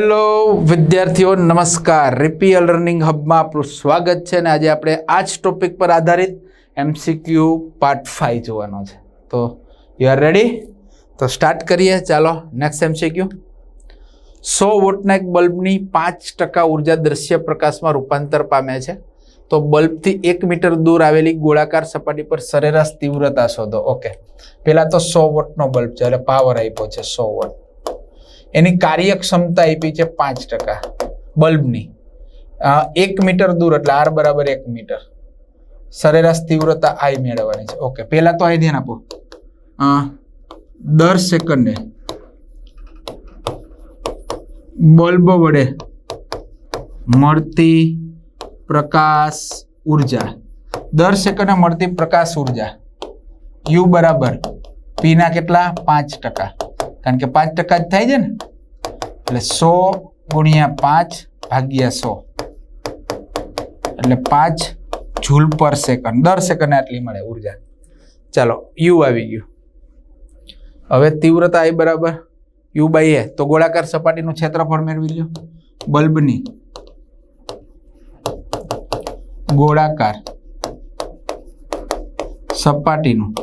Hello, વિદ્યાર્થીઓ, નમસ્કાર. રિપીએલ learning હબમાં આપણું સ્વાગત છે અને આજે આપણે આ જ ટોપિક પર આધારિત એમસીક્યુ પાર્ટ ફાઈવ જોવાનો છે. તો યુ આર રેડી તો સ્ટાર્ટ કરીએ. ચાલો નેક્સ્ટ એમસીક્યુ. સો વોટના એક બલ્બની પાંચ ટકા ઊર્જા દ્રશ્ય પ્રકાશમાં રૂપાંતર પામે છે. તો બલ્બથી એક મીટર દૂર આવેલી ગોળાકાર સપાટી પર સરેરાશ તીવ્રતા શોધો. ઓકે પહેલાં તો સો વોટનો બલ્બ છે, એટલે પાવર આપ્યો છે સો વોટ. એની કાર્યક્ષમતા આપી છે પાંચ ટકા બલ્બની. એક મીટર દૂર એટલે આર બરાબર એક મીટર. સરેરાશ તીવ્રતા આઈ મેળવવાની છે. ઓકે, પહેલા તો આઈ ધ્યાન આપો. દર સેકન્ડે બલ્બ વડે મળતી પ્રકાશ ઊર્જા. દર સેકન્ડે મળતી પ્રકાશ ઊર્જા. યુ બરાબર. પીના કેટલા? પાંચ ટકા. કારણ કે પાંચ ટકા જ થાય છે ને? એટલે સો ગુણ્યા પાંચ ભાગ્યા સો. એટલે પાંચ જૂલ પર સેકન્ડ. દર સેકન્ડ આટલી મળે ઊર્જા. ચાલો, યુ આવી ગયું. હવે તીવ્રતા આવી બરાબર. યુ બાય તો ગોળાકાર સપાટીનું ક્ષેત્રફળ મેળવી લ્યો. બલ્બની ગોળાકાર સપાટીનું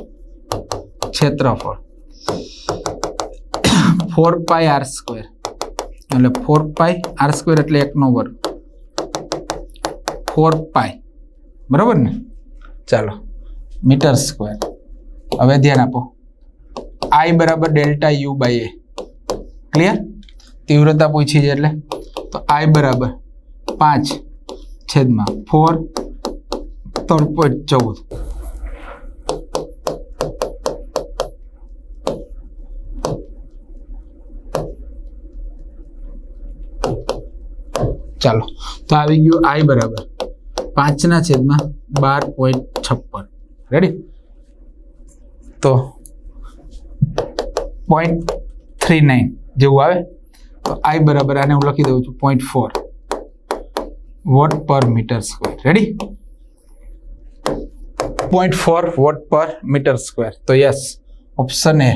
ક્ષેત્રફળ. Four pi r square. એટલે ફોર પાઈ આર સ્ક્વેર એટલે એકનો વર્ગ. Four pi. બરાબર ને? ચાલો. Metre square. હવે ધ્યાન આપો. આઈ બરાબર delta u by A. Clear? તીવ્રતા પૂછી છે એટલે. તો આઈ બરાબર પાંચ છેદમાં ફોર ત્રણ પોઈન્ટ ચૌદ. ચાલો. તો આવી ગયું આઈ બરાબર. પાંચના છેદમાં બાર પોઈન્ટ છપ્પન. રેડી તો પોઈન્ટ થ્રી નાઇન જેવું આવે? તો આઈ બરાબર આને હું લખી દઉં છું point four watt per metre square? Ready point four watt per metre square. તો યસ ઓપ્શન એ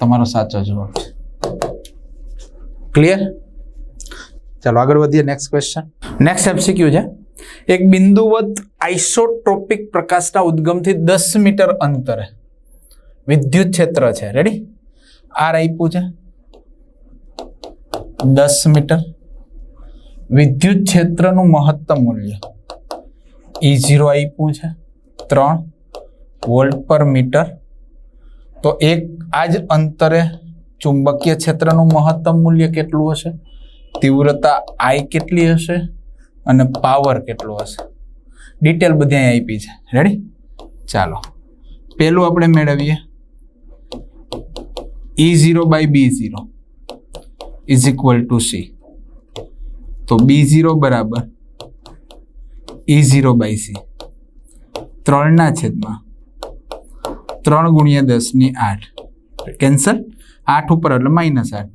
તમારો સાચો જવાબ છે. ક્લિયર ચાલો આગળ વધીએ નેક્સ્ટ ક્વેશ્ચન નેક્સ્ટ એમસીક્યુ છે. એક બિંદુવત આઇસોટ્રોપિક પ્રકાશના ઉદ્ગમથી દસ મીટર અંતરે વિદ્યુત ક્ષેત્ર છે. રેડી આર આપ્યું છે. દસ મીટર. વિદ્યુત ક્ષેત્રનું મહત્તમ મૂલ્ય. ઈ ઝીરો આપ્યું છે. ત્રણ વોલ્ટ પર મીટર. તો એક આ જ અંતરે ચુંબકીય ક્ષેત્રનું મહત્તમ મૂલ્ય કેટલું હશે? તીવ્રતા આઈ કેટલી હશે અને પાવર કેટલો હશે? ડિટેલ બધી અહીં આપી છે. રેડી ચાલો. પહેલું આપણે મેળવીએ. E zero by B zero is equal to C તો બી ઝીરો બરાબર ઈ ઝીરો બાય સી ત્રણના છેદમાં ત્રણ ગુણ્યા દસની આઠ. કેન્સલ આઠ ઉપર એટલે માઇનસ આઠ.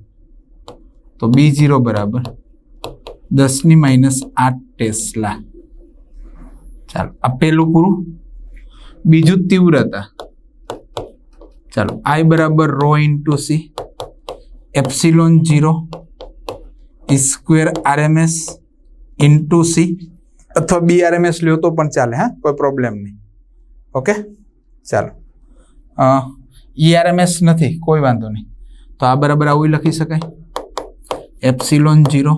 તો બી ઝીરો બરાબર દસની માઇનસ આઠ ટેસ્લા ચાલો આ પેલું પૂરું બીજું તીવ્રતા ચાલો આઈ બરાબર rho into C epsilon zero square RMS into C અથવા બી આરએમએસ લ્યો તો પણ ચાલે હા કોઈ પ્રોબ્લેમ નહીં ઓકે ચાલો ઈઆરએમએસ નથી કોઈ વાંધો નહીં તો આ બરાબર આવું લખી શકાય epsilon zero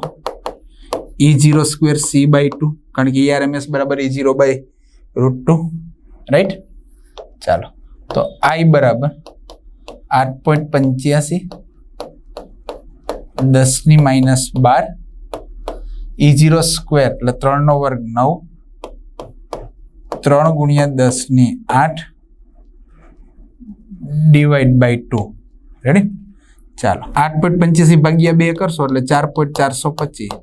E zero square C by two કારણ કે ઈઆરએમએસ બરાબર E zero by root two right ચાલો, તો આઈ બરાબર આઠ પોઈન્ટ પંચ્યાસી દસની માઇનસ બાર ઈ જીરો સ્ક્વેર એટલે ત્રણનો વર્ગ નવ, ત્રણ ગુણ્યા દસની આઠ ડિવાઈડ બાય ટુ રેડી ચાલો, આઠ પોઈન્ટ પંચ્યાસી ભાગ્યા બે કરશો એટલે ચાર પોઈન્ટ ચારસો પચીસ.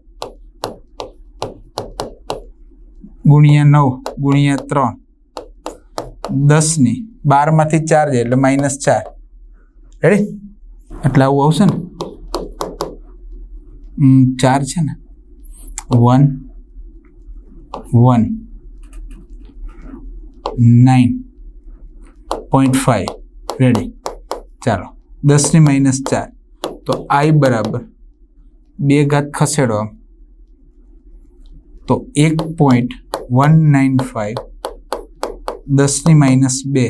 ગુણ્યા નવ, ગુણ્યા ત્રણ. દસની, બારમાંથી ચાર જાય એટલે માઇનસ ચાર. રેડી એટલે આવું આવશે ને? ચાર છે ને? One one, nine, point five ready ચાલો. દસની માઇનસ ચાર. તો આઈ બરાબર બે ઘાત ખસેડો તો એક પોઈન્ટ વન નાઇન ફાઇવ દસની માઇનસ બે.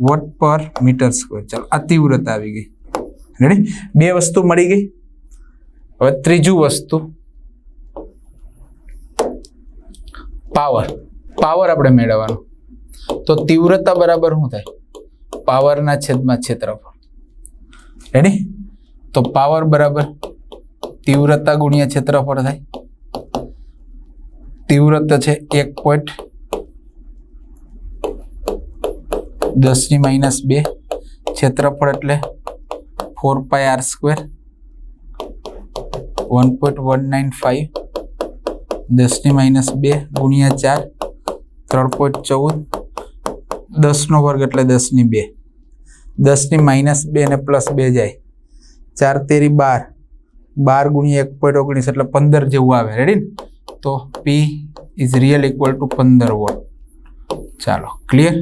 વોટ પર મીટર સ્ક્વેર ચાલો, આ તીવ્રતા આવી ગઈ. રેડી બે વસ્તુ મળી ગઈ. હવે ત્રીજું વસ્તુ. પાવર પાવર આપણે મેળવવાનો. તો તીવ્રતા બરાબર શું થાય? પાવરના છેદમાં ક્ષેત્રફળ રેડી તો પાવર બરાબર તીવ્રતા ગુણ્યા ક્ષેત્રફળ થાય. તીવ્રતા છે એક પોઈન્ટ દસની માઇનસ બે. ક્ષેત્રફળ એટલે four pi r square one point one nine five દસની માઇનસ બે ગુણ્યા ચાર. ત્રણ પોઈન્ટ ચૌદ. દસનો વર્ગ એટલે દસની બે. દસની માઇનસ બે ને પ્લસ બે જાય. ચાર તેરી બાર. બાર ગુણ્યા એક પોઈન્ટ ઓગણીસ એટલે પંદર જેવું આવે. રેડી ને? તો P is real equal to પંદર વોટ. ચાલો ક્લિયર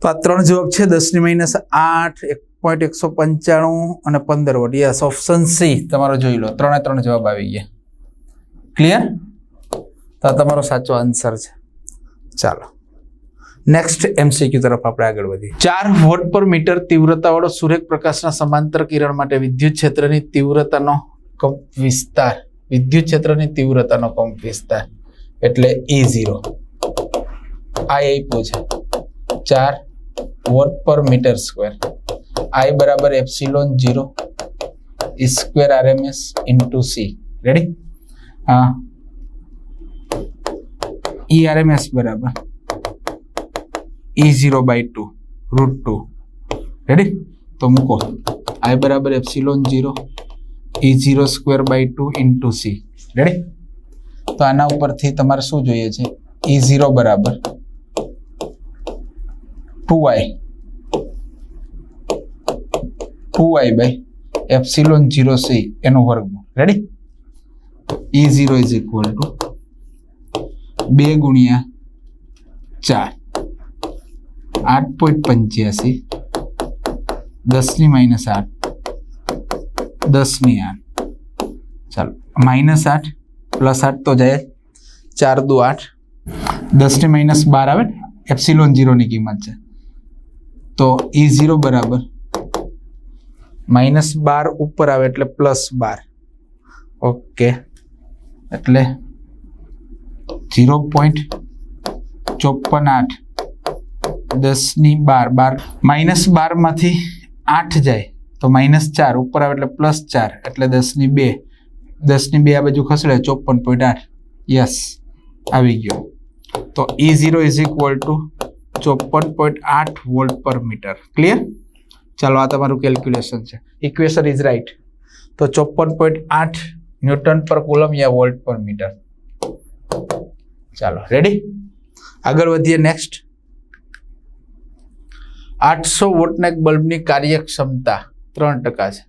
તો આ ત્રણ જવાબ છે. દસની માઇનસ આઠ, એક પોઈન્ટ એકસો પંચાણું અને પંદર વોટ. યસ ઓપ્શન સી તમારો જોઈ લો. ત્રણે ત્રણ જવાબ આવી ગયા. ક્લિયર તો આ તમારો સાચો આન્સર છે. ચાલો. નેક્સ્ટ એમસીક્યુ તરફ આપણે આગળ વધીએ. ચાર વોટ પર મીટર તીવ્રતાવાળો સૂર્ય પ્રકાશના સમાંતર કિરણ માટે વિદ્યુત ક્ષેત્રની તીવ્રતાનો કંપ વિસ્તાર. વિદ્યુત ક્ષેત્રની તીવ્રતાનો કંપ વિસ્તાર. એટલે એ ઝીરો આ આપ્યું છે. ચાર vote per metre square. I બરાબર epsilon zero square RMS into C ready હા. ઈ આરએમએસ બરાબર. E zero by two root two ready તો મૂકો. આઈ બરાબર epsilon zero E zero square by two into C ready તો આના ઉપરથી તમારે શું જોઈએ છે? ઈ ઝીરો બરાબર two I two I by epsilon zero C એનું વર્ગમૂળ. Ready E zero is equal to બે ગુણ્યા ચાર. આઠ પોઈન્ટ પંચ્યાસી. દસની માઇનસ આઠ. દસની આઠ. ચાલો માઇનસ આઠ પ્લસ આઠ તો જાય. ચાર દુ આઠ. દસની માઇનસ બાર આવે ને, એપ્સિલોન જીરોની કિંમત છે. તો ઈ ઝીરો બરાબર. માઇનસ બાર ઉપર આવે એટલે પ્લસ બાર. ઓકે. એટલે ઝીરો પોઈન્ટ ચોપન આઠ. દસની બાર બાર માઇનસ બારમાંથી આઠ જાય, તો માઇનસ ચાર, ઉપર આવે એટલે પ્લસ ચાર, એટલે દસની બે. દસની બે આ બાજુ ખસેડે ચોપન પોઈન્ટ આઠ. યસ, આવી ગયો. તો E zero is equal to ચોપન પોઈન્ટ આઠ વોલ્ટ પર મીટર. ક્લિયર ચાલો, આ તમારું કેલ્ક્યુલેશન છે. ઇક્વેશન ઇઝ રાઇટ તો ચોપન પોઈન્ટ આઠ ન્યૂટન પર કુલમ યા વોલ્ટ પર મીટર. ચાલો રેડી આગળ વધીએ નેક્સ્ટ આઠસો વોટના એક બલ્બની કાર્યક્ષમતા ત્રણ ટકા છે.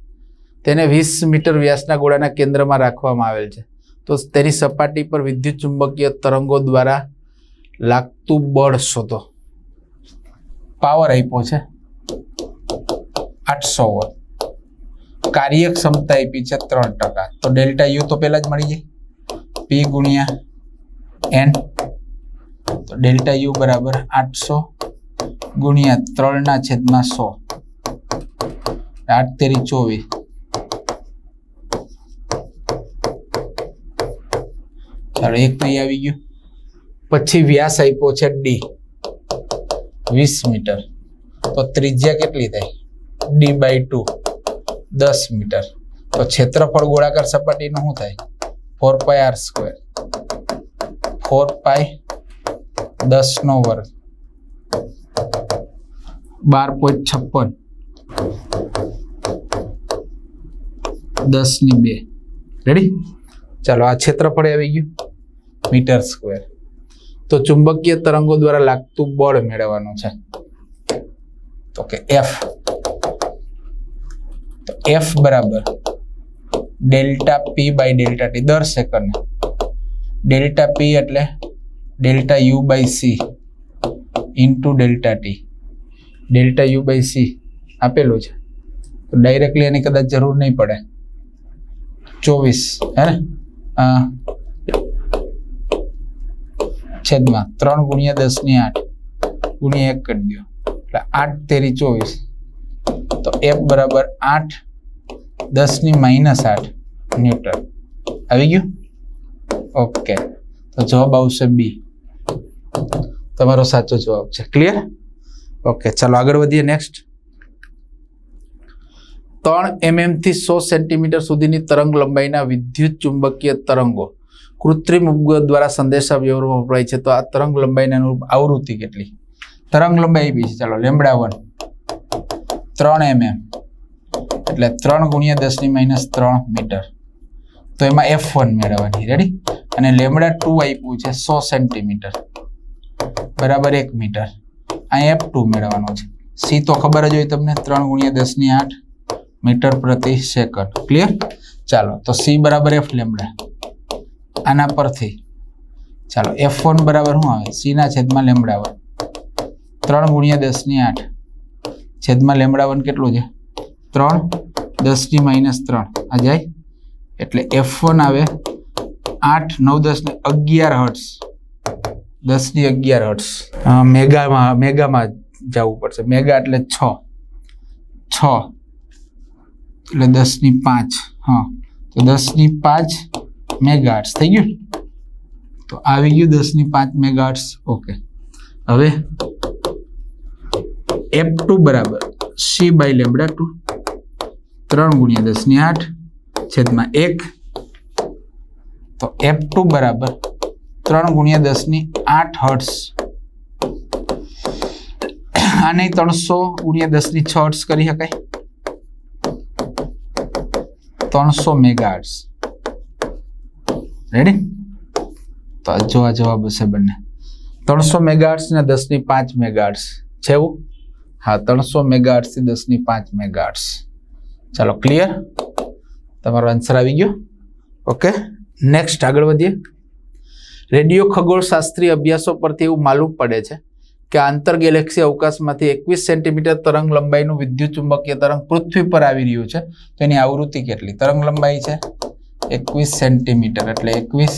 તેને વીસ મીટર વ્યાસના ગોળાના કેન્દ્રમાં રાખવામાં આવેલ છે. તો તેની સપાટી પર વિદ્યુત ચુંબકીય તરંગો દ્વારા લાગતું બળ શોધો. પાવર આપ્યો છે આઠસો વોટ. કાર્યક્ષમતા આપી છે ત્રણ ટકા. તો ડેલ્ટા યુ તો પહેલાં જ મળી જાય. પી ગુણ્યા એન. તો ડેલ્ટા યુ બરાબર આઠસો ગુણ્યા ત્રણના છેદમાં સો. આઠ તેરી ચોવીસ. ચાલો, એક તો આવી ગયું. પછી વ્યાસ આપ્યો છે ડી. વીસ મીટર. તો ત્રિજ્યા કેટલી થાય? D by two. દસ મીટર. તો ક્ષેત્રફળ ગોળાકાર સપાટીનું શું થાય? Four pi r square. Four pi દસ નો વર્ગ. બાર પોઈન્ટ છપ્પન. દસની બે. રેડી ચાલો, આ ક્ષેત્રફળ આવી ગયું. મીટર સ્ક્વેર તો ચુંબકીય તરંગો દ્વારા લાગતું બળ મેળવવાનું છે. તો કે એફ તો એફ બરાબર delta P by delta T દર સેકન્ડ. ડેલ્ટા પી એટલે delta U by C into delta T delta U by C આપેલું છે. તો ડાયરેક્ટલી એની કદાચ જરૂર નહીં પડે. ચોવીસ, હે ને? છેદમાં ત્રણ ગુણ્યા દસની આઠ ગુણ્યા એક કરી દો. એટલે આઠ તેરી ચોવીસ. તો એફ બરાબર આઠ દસની માઇનસ આઠ ન્યૂટન આવી ગયું? ઓકે. તો જવાબ આવશે બી તમારો સાચો જવાબ છે. ક્લિયર ઓકે ચાલો આગળ વધીએ નેક્સ્ટ ત્રણ એમએમથી સો સેન્ટીમીટર સુધીની તરંગ લંબાઈના વિદ્યુત ચુંબકીય તરંગો. કૃત્રિમ ઉપગ્રહ દ્વારા સંદેશા વ્યવહારમાં વપરાય છે. તો આ તરંગ લંબાઈના આવૃત્તિ કેટલી? તરંગ લંબાઈ બી છે. ચાલો લેમડા વન. ત્રણ એમએમ. એટલે ત્રણ ગુણ્યા દસની માઇનસ ત્રણ મીટર. તો એમાં એફ વન મેળવવાની. રેડી અને લેમડા ટુ આપ્યું છે સો સેન્ટીમીટર. બરાબર એક મીટર. અહીં એફ ટુ મેળવવાનો છે. સી તો ખબર જ હોય તમને, ત્રણ ગુણ્યા દસની આઠ મીટર પ્રતિ સેકન્ડ. ક્લિયર ચાલો, તો સી બરાબર એફ લેમડા આના પરથી. ચાલો એફ વન બરાબર શું આવે? સી ના છેદમાં લેમડા વન ત્રણ ગુણ્યા દસની આઠ. છેદમાં લેમડા વન કેટલું છે? ત્રણ. દસની માઇનસ ત્રણ. આ જાય? એટલે એફ વન આવે આઠ, નવ, દસ ને અગિયાર હર્ટ્સ દસની અગિયાર હર્ટ્સ મેગામાં મેગામાં જવું પડશે. મેગા એટલે છ. છ. એટલે દસની પાંચ. હા. તો દસની પાંચ મેગાહર્ટ્સ થઈ ગયું? તો આવી ગયું દસની પાંચ મેગાહર્ટ્સ ઓકે. હવે એફ ટુ બરાબર સી બાય લેમડા ટુ. ત્રણ ગુણ્યા દસની આઠ છેદમાં એક. તો એફ ટુ બરાબર ત્રણ ગુણ્યા દસની આઠ હર્ટ્સ આને ત્રણસો ગુણ્યા દસની છ હર્ટ્સ કરી શકાય. ત્રણસો મેગાહર્ટ્સ રેડી તો જો આ જવાબ હશે બંને. ત્રણસો મેગાહર્ટ્સ ને દસની પાંચ મેગાહર્ટ્સ છે એવું હા, ત્રણસો મેગાહર્ટ્સથી દસની પાંચ મેગાહર્ટ્સ ચાલો ક્લિયર તમારો આન્સર આવી ગયો? ઓકે નેક્સ્ટ આગળ વધીએ. રેડિયો ખગોળશાસ્ત્રી અભ્યાસો પરથી એવું માલુમ પડે છે કે આંતર ગેલેક્સી અવકાશમાંથી એકવીસ સેન્ટીમીટર તરંગ લંબાઈનું વિદ્યુત ચુંબકીય તરંગ પૃથ્વી પર આવી રહ્યું છે. તો એની આવૃત્તિ કેટલી? તરંગ લંબાઈ છે એકવીસ સેન્ટીમીટર એટલે એકવીસ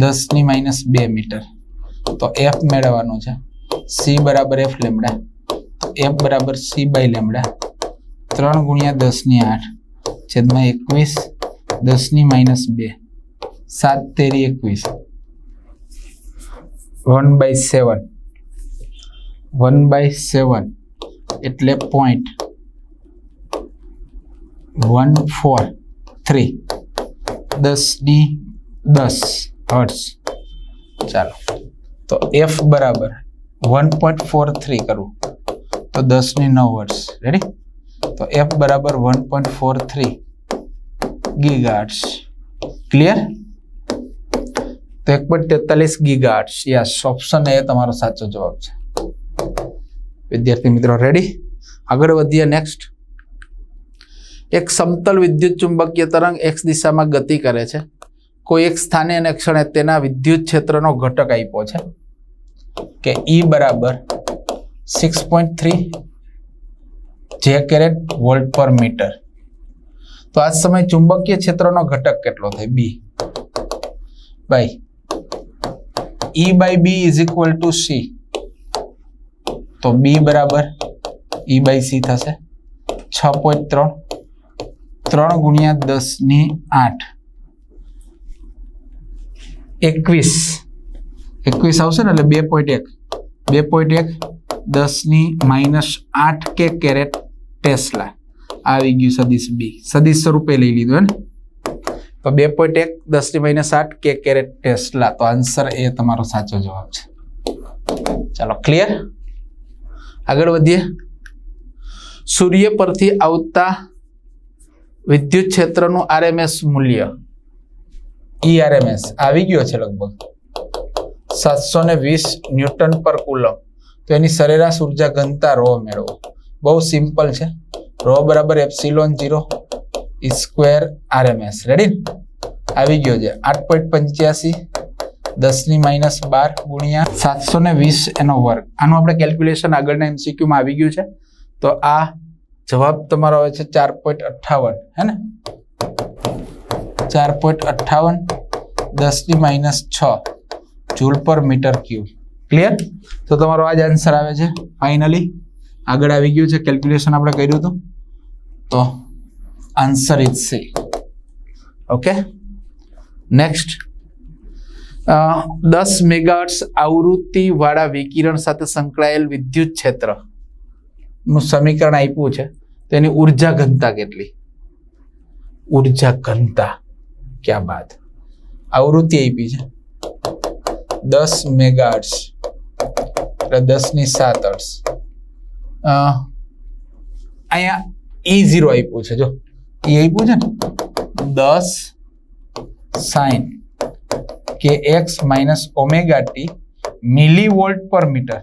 દસની માઇનસ બે મીટર. તો એફ મેળવવાનું છે. સી બરાબર એફ લેમડા એફ બરાબર સી બાય લેમડા ત્રણ ગુણ્યા દસની આઠ છેદમાં એકવીસ દસની માઇનસ બે. સાત તેરી એકવીસ one by seven one by seven એટલે પોઈન્ટ વન ફોર થ્રી દસની દસ. હર્ટ્સ ચાલો. તો એફ બરાબર વન પોઈન્ટ ફોર થ્રી કરવું. તો દસની નવ હર્ટ્સ રેડી તો એફ બરાબર one point four three gigahertz clear તો એક પોઈન્ટ તેતાલીસ ગીગાર્ટ્સ યસ ઓપ્શન એ તમારો સાચો જવાબ છે. વિદ્યાર્થી મિત્રો રેડી આગળ વધીએ નેક્સ્ટ એક સમતલ વિદ્યુત ચુંબકીય તરંગ એક્સ દિશામાં ગતિ કરે છે. કોઈ એક સ્થાને અને ક્ષણે તેના વિદ્યુત ક્ષેત્રનો ઘટક આપ્યો છે. કે ઈ બરાબર six point three j caret volt per metre તો આ સમય ચુંબકીય ક્ષેત્રનો ઘટક કેટલો થાય? B by E by B is equal to C તો બી બરાબર ઈ બાય સી થશે. છ પોઈન્ટ ત્રણ. ત્રણ ગુણ્યા દસની આઠ. એકવીસ. એકવીસ આવશે ને એટલે બે પોઈન્ટ એક. બે પોઈન્ટ એક, દસની માઇનસ આઠ કે કેરેટ ટેસ્લા. આવી ગયું સદીશ બી સદીશ સ્વરૂપે લઈ લીધું, હે ને? તો બે પોઈન્ટ એક, દસની માઇનસ આઠ, કે કેરેટ ટેસ્લા? તો આન્સર એ તમારો સાચો જવાબ છે. ચાલો ક્લિયર આગળ વધીએ. સૂર્ય પરથી આવતા વિદ્યુત ક્ષેત્રનું આરએમએસ મૂલ્ય. E RMS. આવી ગયો છે લગભગ. સાતસો ને વીસ ન્યૂટન પર કુલમ તો એની સરેરાશ ઊર્જા ઘનતા રો મેળવો. બહુ સિમ્પલ છે. રો બરાબર epsilon zero square RMS. Ready આવી ગયો છે. આઠ પોઈન્ટ પંચ્યાસી દસની માઇનસ બાર ગુણ્યા સાતસો ને વીસ એનો વર્ગ. આનું આપણે કેલ્ક્યુલેશન આગળના એમસીક્યુમાં આવી ગયું છે. તો આ જવાબ તમારો આવે છે ચાર પોઈન્ટ અઠ્ઠાવન, હે ને? ચાર પોઈન્ટ અઠ્ઠાવન, દસની માઇનસ છ જૂલ પર મીટર ક્યુબ ક્લિયર તો તમારો આ જ આન્સર આવે છે. ફાઇનલી આગળ આવી ગયું છે કેલ્ક્યુલેશન આપણે કર્યું હતું. તો answer is C. Okay next દસ મેગાટ્સ આવૃત્તિ વાળા વિકિરણ સાથે સંકળાયેલ વિદ્યુત ક્ષેત્ર. નું સમીકરણ આપ્યું છે. તેની ઊર્જા ઘનતા કેટલી? ઊર્જા ઘનતા. ક્યાં બાદ આવૃત્તિ આપી છે. દસ મેગાટ્સ એટલે દસની સાત હર્ટ્ઝ અ, અહીંયા ઈ ઝીરો આપ્યું છે જો. ને? દસ sine k x minus omega t milli volt per metre.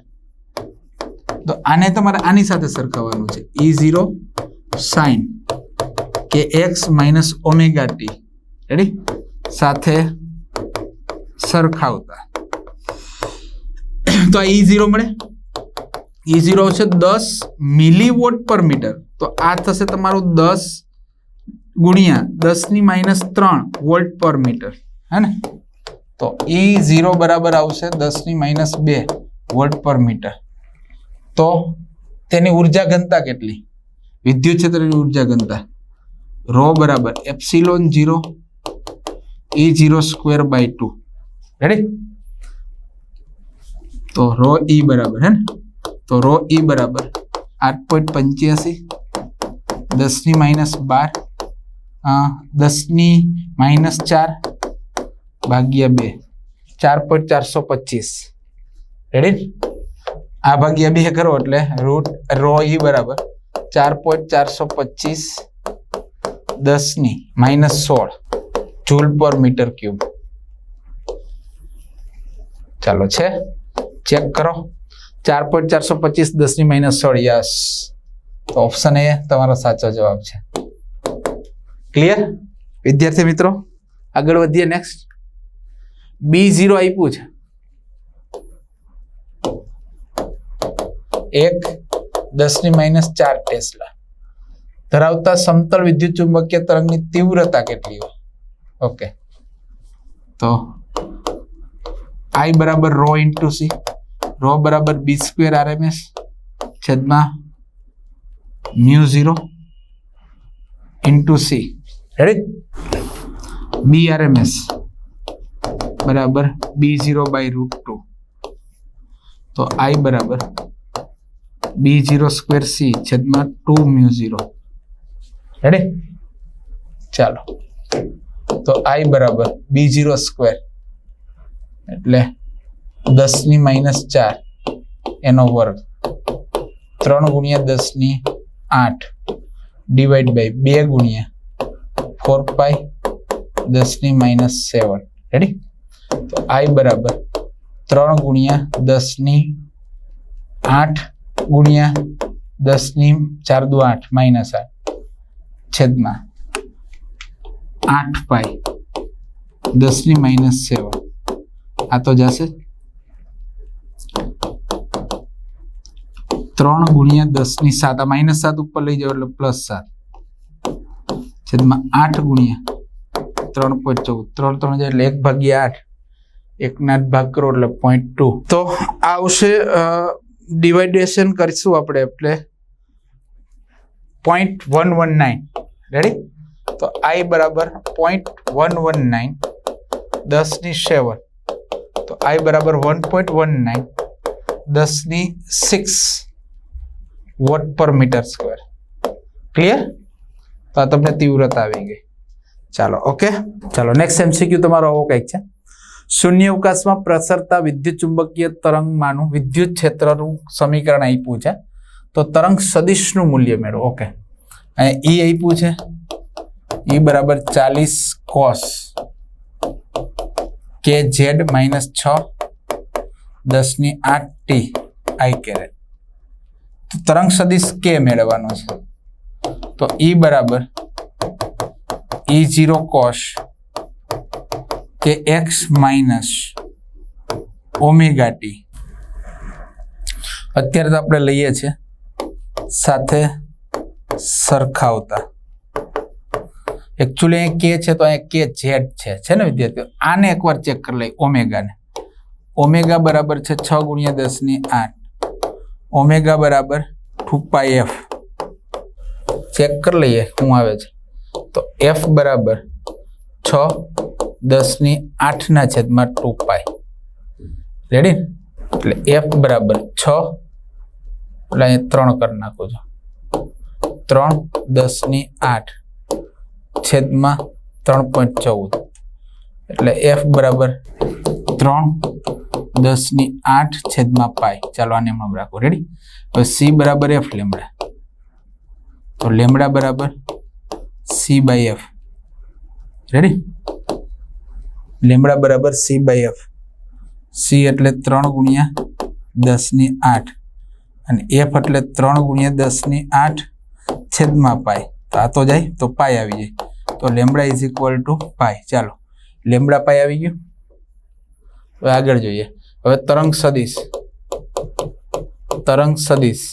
તો આને તમારે આની સાથે સરખાવવાનું છે. E zero sine k x minus omega t. Ready સાથે સરખાવતા. તો આ ઈ ઝીરો મળે. ઈ ઝીરો છે દસ મિલી વોટ પર મીટર. તો આ થશે તમારું દસ ગુણ્યા દસની માઇનસ ત્રણ વોલ્ટ પર મીટર હે ને? તો એ ઝીરો બરાબર આવશે દસની માઇનસ બે વોલ્ટ પર મીટર તો તેની ઊર્જા ઘનતા કેટલી? વિદ્યુત ક્ષેત્રની ઊર્જા ઘનતા. રો બરાબર epsilon zero E zero square by two ready તો રો ઈ બરાબર, હે ને? તો રો ઈ બરાબર આઠ પોઈન્ટ પંચ્યાસી, દસની માઇનસ બાર દસની માઇનસ ચાર ભાગ્યા બે. ચાર પોઈન્ટ ચારસો પચીસ. રેડી આ ભાગ્યા બે કરો એટલે રૂટ રો ઈ બરાબર. ચાર પોઈન્ટ ચારસો પચીસ દસની માઇનસ સોળ જૂલ પર મીટર ક્યુબ ચાલો છે. ચેક કરો. ચાર પોઈન્ટ ચારસો પચીસ દસની માઇનસ સોળ. યસ તો ઓપ્શન એ તમારો સાચો જવાબ છે. ક્લિયર વિદ્યાર્થી મિત્રો, આગળ વધીએ નેક્સ્ટ બી ઝીરો આપ્યું છે. એક, દસની માઇનસ ચાર ટેસ્લા. ધરાવતા સમતલ વિદ્યુત ચુંબકીય તરંગની તીવ્રતા કેટલી હોય? ઓકે તો આઈ બરાબર રો ઇન્ટુ સી રો બરાબર બી સ્ક્વેર આરએમએસ છેદમાં mu zero into C ready B RMS બરાબર B zero by root two તો આઈ બરાબર બી ઝીરો સ્ક્વેર સી છેદમાં ટુ મ્યુ ઝીરો રેડી ચાલો. તો આઈ બરાબર બી ઝીરો સ્ક્વેર એટલે દસની માઇનસ ચાર, એનો વર્ગ. ત્રણ ગુણ્યા દસની આઠ ડિવાઈડ બાય બે ગુણ્યા ફોર પાઈ દસની માઇનસ સેવન રેડી તો આઈ બરાબર ત્રણ ગુણ્યા દસની આઠ ગુણ્યા દસની ચાર દુ આઠ માઇનસ આઠ. છેદમાં આઠ પાઈ દસની માઇનસ સેવન આ તો જશે ત્રણ ગુણ્યા દસની સાત. આ માઇનસ સાત ઉપર લઈ જાવ એટલે પ્લસ સાત. છેદમાં આઠ ગુણ્યા ત્રણ પોઈન્ટ ચૌદ. ત્રણ ત્રણ એટલે એક ભાગ્યા આઠ. એકના ભાગ કરો એટલે પોઈન્ટ ટુ તો આવશે ડિવાઇડેશન કરીશું આપણે એટલે point one one nine ready તો આઈ બરાબર પોઈન્ટ વન વન નાઇન દસની સેવન તો આઈ બરાબર વન પોઈન્ટ વન નાઇન દસની six watt per metre square clear તો આ તમને તીવ્રતા આવી ગઈ. ચાલો, ઓકે? ચાલો નેક્સ્ટ એમસીક્યુ તમારો આવો કંઈક છે. શૂન્ય અવકાશમાં પ્રસરતા વિદ્યુત ચુંબકીય તરંગમાંનું વિદ્યુત ક્ષેત્રનું સમીકરણ આપ્યું છે. તો તરંગ સદિશનું મૂલ્ય મેળવો, ઓકે? અને ઈ આપ્યું છે. ઈ બરાબર ચાલીસ કોસ કે ઝેડ માઇનસ છ દસની આઠ ટી આઈ કેરેટ તરંગ સદિશ કે મેળવવાનો છે. તો ઈ બરાબર E zero cos k x minus omega t અત્યારે તો આપણે લઈએ છીએ સાથે સરખાવતા. એકચ્યુઅલી અહીં કે છે તો અહીં કે ઝેડ છે. છે ને વિદ્યાર્થીઓ? આને એકવાર ચેક કરી લઈએ ઓમેગાને ઓમેગા બરાબર છે છ ગુણ્યા દસની આઠ. ઓમેગા બરાબર ટુ પાઈ એફ ચેક કરી લઈએ શું આવે છે. તો એફ બરાબર છ દસની આઠના છેદમાં ટુ પાય રેડી એટલે એફ બરાબર છ. એટલે અહીંયા ત્રણ કરી નાખું છું. ત્રણ દસની આઠ છેદમાં ત્રણ પોઈન્ટ ચૌદ. એટલે એફ બરાબર ત્રણ દસની આઠ છેદમાં પાય ચાલો આને હમણાં રાખો. રેડી હવે સી બરાબર એફ લેમડા. તો લેમડા બરાબર C by F ready lambda બરાબર સી બાય એફ સી એટલે ત્રણ ગુણ્યા દસની આઠ. અને એફ એટલે ત્રણ ગુણ્યા દસની આઠ છેદમાં પાય તો આ તો જાય, તો પાય આવી જાય. તો lambda is equal to pi ચાલો, લેમડા પાય આવી ગયું? હવે આગળ જોઈએ. હવે તરંગ સદિશ. તરંગ સદિશ.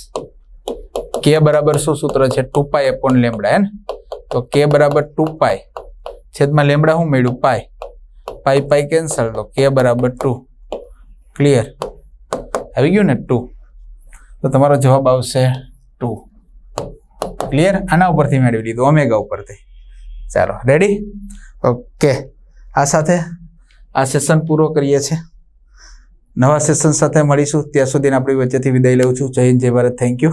કે બરાબર શું સૂત્ર છે? ટુ પાય એપોન લેમડા હે ને? તો કે બરાબર ટુ પાય છેદમાં લેમડા શું મેળ્યું? પાય પાઈ પાય કેન્સલ તો કે બરાબર ટુ. ક્લિયર આવી ગયું ને ટુ? તો તમારો જવાબ આવશે ટુ. ક્લિયર આના ઉપરથી મેળવી લીધું ઓમેગા ઉપરથી. ચાલો રેડી ઓકે આ સાથે આ સેશન પૂરો કરીએ છીએ. નવા સેશન સાથે મળીશું. ત્યાં સુધી આપણી વચ્ચેથી વિદાય લઉં છું. જય હિન્દ, જય ભારત. Thank you